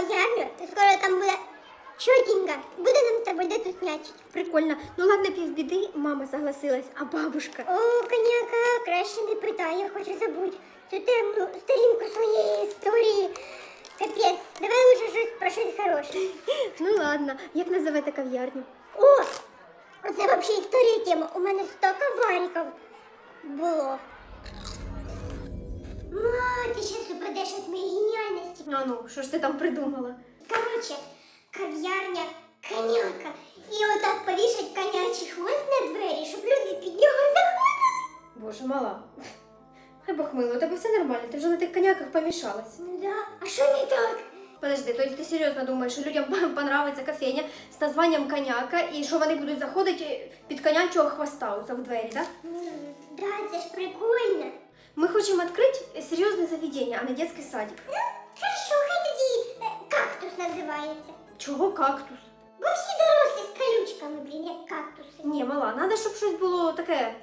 кав'ярню, то скоро там буде чотенько. Буде нам з тобою де тут нячить. Прикольно. Ну ладно, півбіди, мама согласилась, а бабушка. О, коняка, краще не питай, я хочу забути цю темну сторінку своєї історії. Капець, давай лучше щось про щось хороше. Ну ладно, як називете кав'ярню? О, це взагалі історія тема. У мене 100 кавариків було. Ма, ти зараз упадеш від моєї геніальності. А ну, що ж ти там придумала? Короче, кав'ярня коняка. І отак повішать конячий хвост на двері, щоб люди під нього заходили. Боже, мала. Хай Бог у тебе все нормально, ти вже на тих коняках помішалась. Ну да, а що не так? Подожди, то есть ти серйозно думаєш, що людям понравиться кофейня з названням коняка і що вони будуть заходити під конячого хвоста оце в двері, так? М, Да, це ж прикольно. Ми хочемо відкрити серйозне заведення, а не дитячий садик. Ну, хорошо, хай тоді е, кактус називається. Чого кактус? Бо всі дорослі з колючками, блін, як кактуси. Ні, мала, треба, щоб щось було таке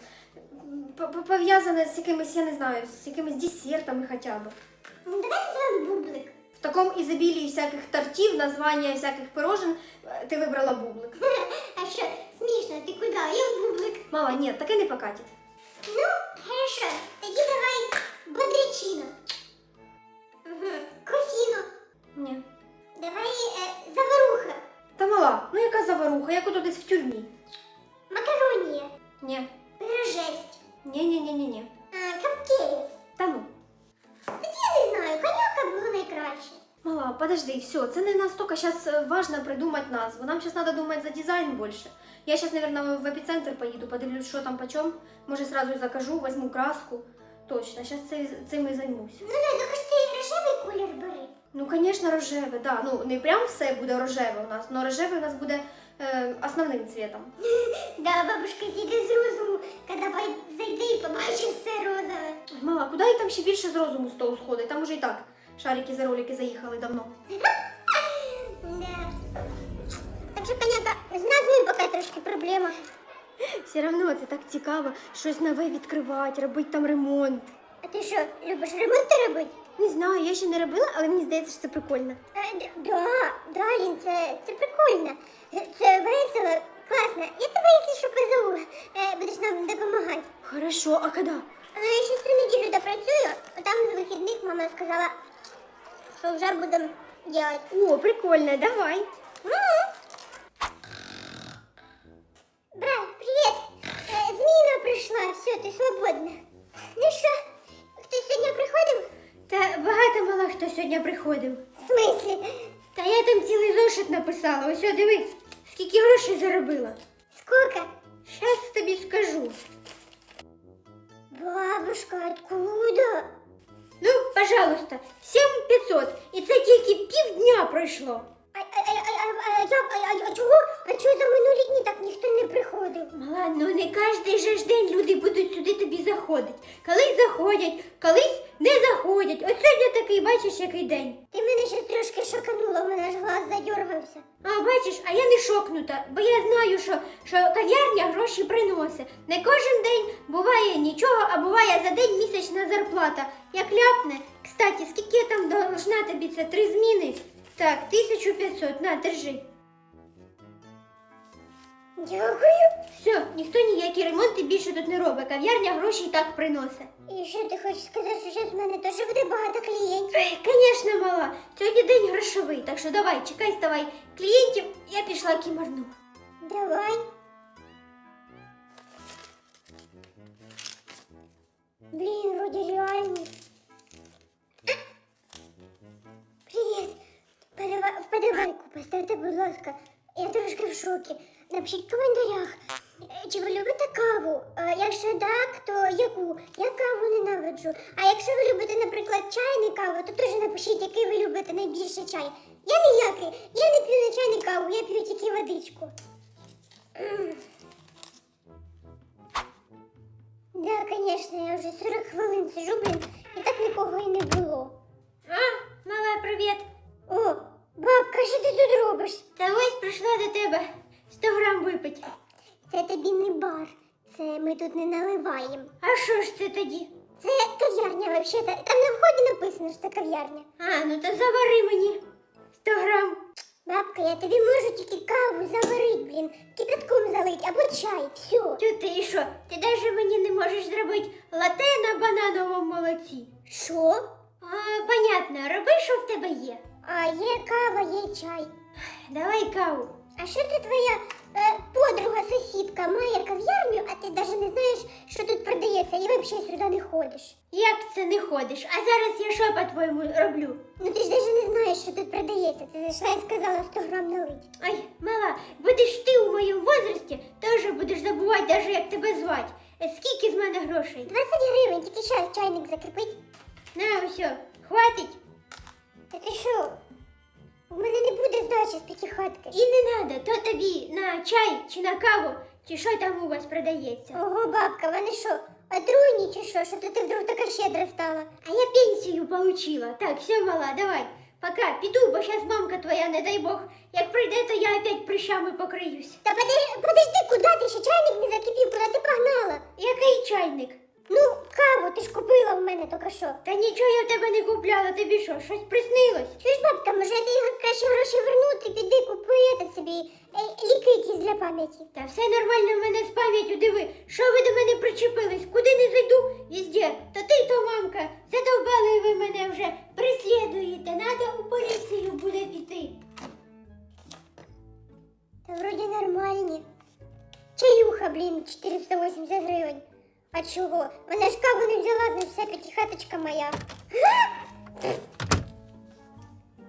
п- п- пов'язане з якимись, я не знаю, з якимись десертами хоча б. Ну, давай називаємо бублик. В такому ізобілії всяких тортів, названня всяких пирожен, е, ти вибрала бублик. А що, смішно, ти куди? Я в бублик. Мала, ні, таке не покатить. Ну, хорошо, тоді давай бодрячино. Угу. Кофіно. Ні. Давай е, заваруха. Та мала, ну яка заваруха, як ото десь в тюрмі. Макаронія. Ні. Пирожесть. Ні, ні, ні, ні, ні. А. Та ну. Подожди, все, це не настолько сейчас важно придумать назву. Нам сейчас надо думать за дизайн больше. Я сейчас, наверное, в эпицентр поїду, подивлюсь, що там почем. Може, сразу закажу, возьму краску. Точно, сейчас цим і займусь. Ну да, тільки ж ти рожевий колір бери. Ну, конечно, рожеве, да. Ну, не прям все буде рожеве у нас, но рожеве у нас буде е, основним цветом. Да, бабушка зійде з розуму, коли зайде і побачить все розове. Мала, куди і там ще більше з розуму з того сходить? Там уже і так шарики за ролики заїхали давно. Да. Так що, коняка, з назвою поки трошки проблема. Все одно це так цікаво, щось нове відкривати, робити там ремонт. А ти що, любиш ремонти робити? Не знаю, я ще не робила, але мені здається, що це прикольно. Е, д- Да, да, Лін, це, це прикольно. Це весело, класно. Я тебе, якщо що, позову, е, будеш нам допомагати. Хорошо, а коли? Ну, я ще цю неділю допрацюю, а там з вихідних мама сказала, що вже будемо робити. О, прикольно, давай. Брат, привіт! Е, Зміна прийшла, все, ти свободна. Ну що, хтось сьогодні приходив? Та багато мала хто сьогодні приходив. В смислі? Та я там цілий зошит написала. Ось о, дивись, скільки грошей заробила. Скільки? Щас тобі скажу. Бабушка, откуда? Ну, пожалуйста, 7500. І це тільки півдня пройшло. А, а, а, а, а, як- а, а, а чого? А чого за минулі дні так ніхто не приходив? Мала, ну не кожен же ж день люди будуть сюди тобі заходити. Колись заходять, колись не заходять. От сьогодні такий, бачиш, який день. Ти мене ще трошки шоканула, у мене аж глаз задергався. А бачиш, а я не шокнута, бо я знаю, що, що кав'ярня гроші приносить. Не кожен день буває нічого, а буває за день місячна зарплата. Як ляпне, кстати, скільки я там должна тобі це три зміни? Так, 1500, на, держи. Дякую. Все, ніхто ніякі ремонти більше тут не робить. Кав'ярня гроші і так приносить. І що ти хочеш сказати, що зараз в мене теж буде багато клієнтів? Конечно, мала. Сьогодні день грошовий, так що давай, чекай, ставай. Клієнтів я пішла кімарну. Давай. Блін, вроді реальні. Привіт. Вподобайку поставте, будь ласка. Я трошки в шокі. Напишіть в коментарях, чи ви любите каву? Е, Якщо так, то яку? Я каву ненавиджу. А якщо ви любите, наприклад, чай, не каву, то теж напишіть, який ви любите найбільше чай. Я ніякий. Я не п'ю не чай, не каву, я п'ю тільки водичку. Да, конечно, я вже 40 хвилин сижу, блін, і так нікого і не було. А, мала, привіт. О, бабка, що ти тут робиш? Та ось прийшла до тебе 100 грам випити. Це тобі не бар, це ми тут не наливаємо. А що ж це тоді? Це кав'ярня, взагалі. Там на вході написано, що це кав'ярня. А, ну то завари мені 100 грам. Бабка, я тобі можу тільки каву заварити, блін, кипятком залить або чай, все. Тю ти що? Ти навіть мені не можеш зробити лате на банановому молоці. Що? А, понятно, роби, що в тебе є. А є кава, є чай. Давай каву. А що це твоя подруга, сусідка має кав'ярню, а ти навіть не знаєш, що тут продається, і взагалі сюди не ходиш. Як це не ходиш? А зараз я що по-твоєму роблю? Ну ти ж навіть не знаєш, що тут продається. Ти зайшла і сказала 100 грам налить. Ай, мала, будеш ти у моєму возрасті, теж будеш забувати, навіть як тебе звати. Е, Скільки з мене грошей? 20 гривень, тільки зараз чайник закріпить. На, все, хватить. Та ти що? У мене не буде здачі з п'ятихатки. І не надо, то тобі на чай чи на каву, чи що там у вас продається. Ого, бабка, вони що, отруйні чи що? Що то ти вдруг така щедра стала? А я пенсію получила. Так, все, мала, давай. Пока, піду, бо зараз мамка твоя, не дай Бог, як прийде, то я опять прыщами покриюсь. Та подожди, подожди, куди ти ще чайник не закипів, куди ти погнала? Який чайник? Ну, каву ти ж купила в мене тільки що. Та нічого я в тебе не купляла, тобі що, щось приснилось? Чуєш, бабка, може тобі краще гроші вернути, піди купи собі е, ліки якісь для пам'яті. Та все нормально в мене з пам'яттю, диви. Що ви до мене причепились? Куди не зайду? Везде. То ти, то мамка. Задовбали ви мене вже. Преслідуєте. Надо у поліцію буде піти. Та вроді нормальні. Чаюха, блін, 480 гривень. А чого? Вона ж каву не взяла, значить вся п'ятихаточка моя.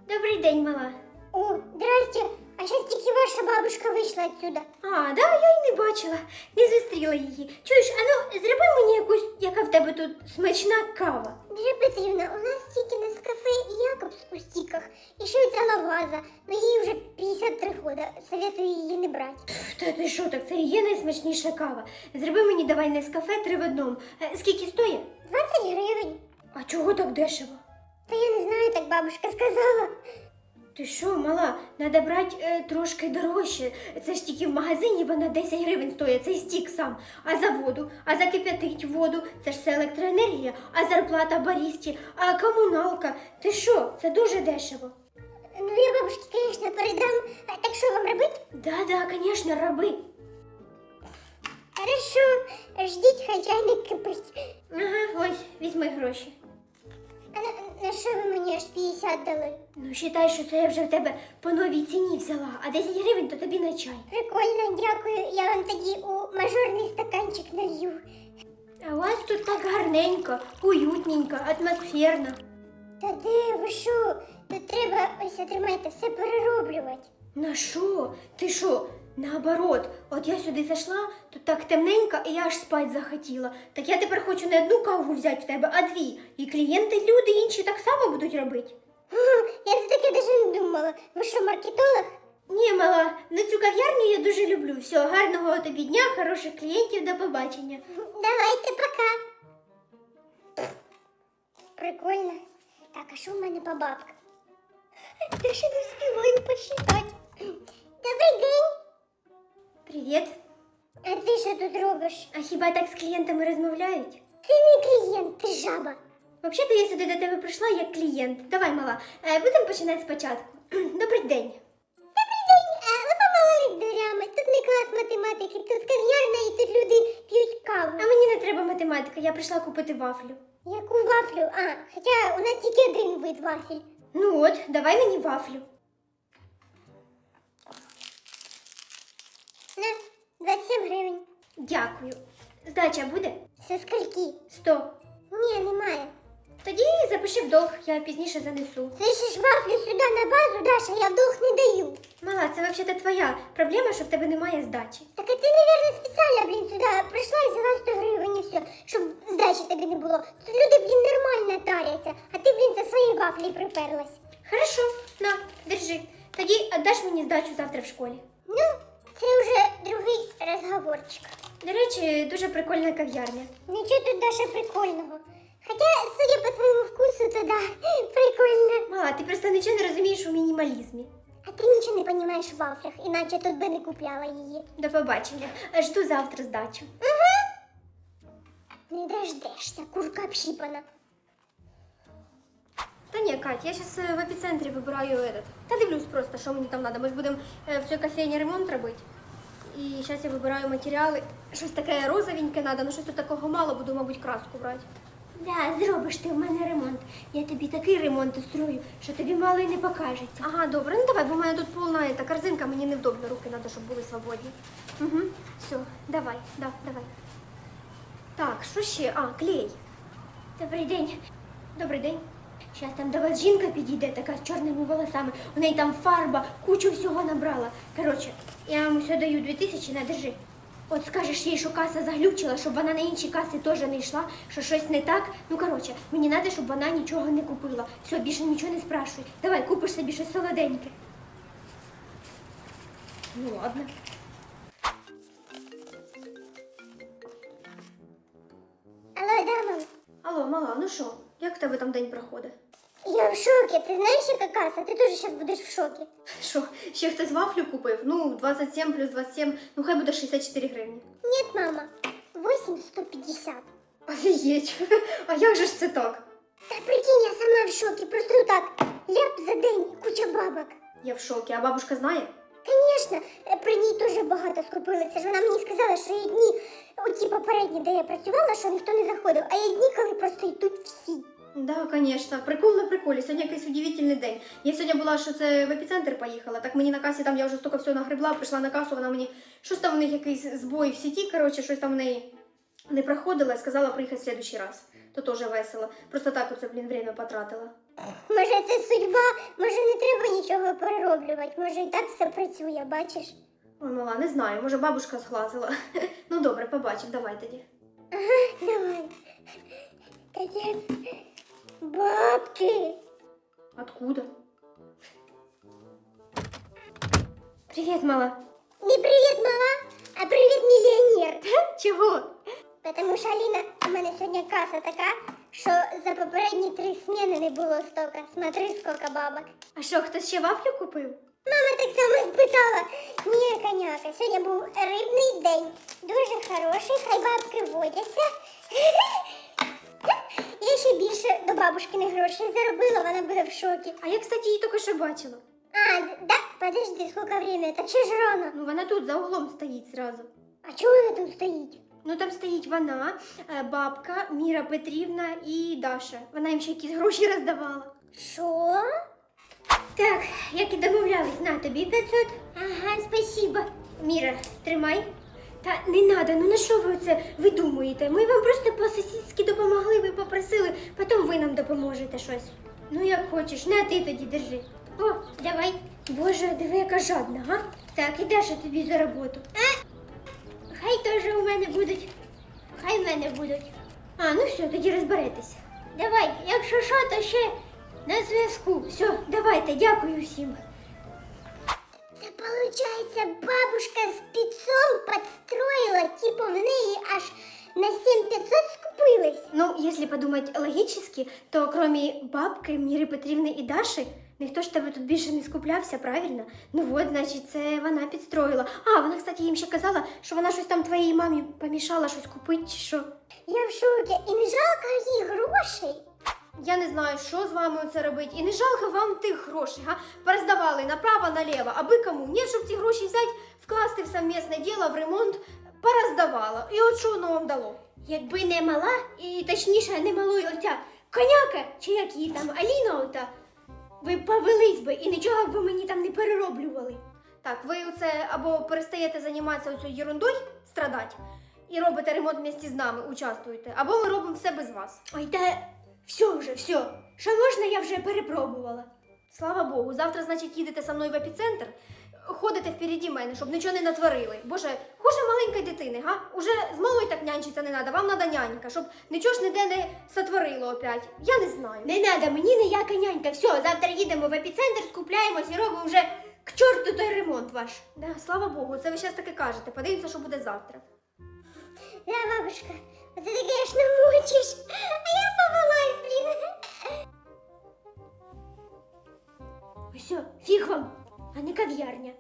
Добрий день, мала. О, здрасте. А зараз тільки ваша бабушка вийшла отсюда. А, да, я й не бачила, не зустріла її. Чуєш, а ну зроби мені якусь, яка в тебе тут смачна кава. Діля Петрівна, у нас тільки на і Якобс у стіках. І ще ця лаваза. Ну їй вже 53 года. Советую її не брати. Та ти що, так це і є найсмачніша кава. Зроби мені давай не з кафе три в одному. Е, Скільки стоїть? 20 гривень. А чого так дешево? Та я не знаю, так бабушка сказала. Ти що, мала, треба брати е, трошки дорожче. Це ж тільки в магазині вона 10 гривень стоїть, цей стік сам. А за воду, а закип'ятить воду, це ж все електроенергія, а зарплата барісті, а комуналка. Ти що, це дуже дешево. Ну я бабушці, звісно, передам. А Так що вам робити? Да, да, звісно, роби. Хорошо, ждіть, хай чайник кипить. Ага, ось, візьми гроші. А на, на що ви мені аж 50 дали? Ну, вважай, що це я вже в тебе по новій ціні взяла, а 10 гривень то тобі на чай. Прикольно, дякую. Я вам тоді у мажорний стаканчик налью. А у вас тут так гарненько, уютненько, атмосферно. Та де ви що? Тут треба ось отримайте все перероблювати. На що? Ти що? Наоборот, от я сюди зайшла, тут так темненько, і я аж спать захотіла. Так я тепер хочу не одну каву взяти в тебе, а дві. І клієнти, люди інші так само будуть робити. Я за таке навіть не думала. Ви що, маркетолог? Ні, мала, на цю кав'ярню я дуже люблю. Все, гарного тобі дня, хороших клієнтів, до побачення. Давайте пока. Прикольно. Так, а що в мене по бабках? Я ще не співаю посчитати. Добрий день. Привіт. А ти що тут робиш? А хіба так з клієнтами розмовляють? Ти не клієнт, ти жаба. Взагалі-то я сюди до тебе прийшла як клієнт. Давай, мала, е, будемо починати спочатку. Добрий день. Добрий день, а ви помалили дверями. Тут не клас математики, тут кав'ярна і тут люди п'ють каву. А мені не треба математика, я прийшла купити вафлю. Яку вафлю? А, хоча у нас тільки один вид вафель. Ну от, давай мені вафлю. На, 27 гривень. Дякую. Здача буде? Це скільки? Сто. Ні, немає. Тоді запиши в долг, я пізніше занесу. Ти ж вафлю сюди на базу, Даша, я в долг не даю. Мала, це взагалі твоя проблема, що в тебе немає здачі. Так а ти, мабуть, спеціально, блін, сюди прийшла і взяла 100 гривень і все, щоб здачі тобі не було. Тут люди, блін, нормально таряться, а ти, блін, за свої вафлі приперлась. Хорошо, на, держи. Тоді віддаш мені здачу завтра в школі. Ну, це вже другий розговорчик. До речі, дуже прикольна кав'ярня. Нічого тут Даша прикольного. Хоча, судя по твоєму вкусу, то да, прикольно. Мала, ти просто нічого не розумієш у мінімалізмі. А ти нічого не розумієш в вафлях, іначе тут би не купляла її. До побачення. Жду завтра здачу. Не дождешся, курка общипана. Та ні, Кать, я зараз в епіцентрі вибираю этот. Та дивлюсь просто, що мені там треба. Ми ж будемо е, в цій кофейні ремонт робити. І зараз я вибираю матеріали. Щось таке розовеньке треба, ну щось тут такого мало, буду, мабуть, краску брати. Да, зробиш ти в мене ремонт. Я тобі такий ремонт устрою, що тобі мало й не покажеться. Ага, добре, ну давай, бо в мене тут повна та корзинка, мені невдобно, руки треба, щоб були свободні. Угу, все, давай, да, давай. Так, що ще? А, клей. Добрий день. Добрий день. Зараз там до вас жінка підійде, така з чорними волосами. У неї там фарба, кучу всього набрала. Коротше, я вам все даю 2000, на держи. От скажеш їй, що каса заглючила, щоб вона на інші каси теж не йшла, що щось не так. Ну коротше, мені треба, щоб вона нічого не купила. Все, більше нічого не спрашуй. Давай, купиш собі щось солоденьке. Ну ладно. Алло, да, мам? Алло, мала, ну що, як в тебе там день проходить? Я в шокі. Ти знаєш, яка каса? Ти теж зараз будеш в шокі. Що, ще хтось вафлю купив? Ну, 27 плюс 27, ну хай буде 64 гривні. Нет, мама. 8150. Офігеть, а як же ж це так? Та прикинь, я сама в шокі. Просто так. Ляп за день куча бабок. Я в шокі, а бабушка знає? Звісно, при ній теж багато скупилося. ж Вона мені сказала, що є дні, оті попередні, де я працювала, що ніхто не заходив, а є дні, коли просто йдуть всі. Да, конечно. Прикол на приколі. Сьогодні якийсь удивительний день. Я сьогодні була, що це в епіцентр поїхала. Так мені на касі там я вже стільки всього нагребла, прийшла на касу, вона мені щось там у них якийсь збой в сіті, коротше, щось там в неї не проходило, і сказала приїхати в следующий раз. То теж весело. Просто так оце, блін, время потратила. Може, це судьба, може не треба нічого перероблювати, може і так все працює, бачиш? Ой, мала, не знаю, може бабушка зглазила. Ну добре, побачимо, давай тоді. Давай. Капець. Бабки. Откуда? Привіт, мала. Не привіт, мала, а привіт, мільйонер. Чого? Тому що Аліна, у мене сьогодні каса така, що за попередні три зміни не було стока. Смотри, скільки бабок. А що, хтось ще вафлю купив? Мама так само спитала. Ні, коняка, сьогодні був рибний день. Дуже хороший, хай бабки водяться. Я ще більше до бабушкиних грошей заробила, вона буде в шокі. А я, кстати, її тільки що бачила. А, да, подожди, сколько время, так ще ж рано. Ну, вона тут за углом стоїть зразу. А чого вона там стоїть? Ну там стоїть вона, е, бабка, Міра Петрівна і Даша. Вона їм ще якісь гроші роздавала. Що? Так, як і домовлялись, на тобі 500. Ага, спасибо. Міра, тримай. Та не надо, ну на що ви це видумуєте? Ми вам просто по-сусідськи допомогли, ви попросили, потім ви нам допоможете щось. Ну як хочеш, на ти тоді держи. О, давай. Боже, диви, яка жадна, га? Так, і Даша тобі за роботу. А? Хай теж у мене будуть. Хай в мене будуть. А, ну все, тоді розберетеся. Давай, якщо що, то ще на зв'язку. Все, давайте, дякую всім. Це получається, бабушка з піцом підстроїла, типу в неї аж на 7500 скупились. Ну, если подумать логически, то кроме бабки, Міри Петрівни і Даші, ніхто ж тебе тут більше не скуплявся, правильно? Ну от, значить, це вона підстроїла. А, вона, кстати, їм ще казала, що вона щось там твоїй мамі помішала щось купити чи що. Я в шокі. І не жалко їй грошей. Я не знаю, що з вами це робить. І не жалко вам тих грошей, га? Пороздавали направо, наліво, аби кому. Ні, щоб ці гроші взяти, вкласти в совмісне діло, в ремонт, пороздавала. І от що воно вам дало? Якби не мала, і точніше не малою оця коняка, чи як її там Аліна ота, ви повелись би і нічого б ви мені там не перероблювали. Так, ви оце або перестаєте займатися оцю ерундою, страдати, і робите ремонт вместе з нами, участвуєте, або ми робимо все без вас. Ой, та все вже, все. Що можна, я вже перепробувала. Слава Богу, завтра, значить, їдете со мною в епіцентр, ходите впереді мене, щоб нічого не натворили. Боже, хуже маленької дитини, га? Уже з малою так нянчиться не треба, вам надо нянька, щоб нічого ж ніде не сотворило опять. Я не знаю. Не треба, мені ніяка нянька. Все, завтра їдемо в епіцентр, скупляємось і робимо вже к чорту той ремонт ваш. Да, слава Богу, це ви зараз таки кажете. Подивимося, що буде завтра. Да, бабушка, а ти таке ж намучиш, а я повелась, блін. Ось, фіг вам, а не кав'ярня.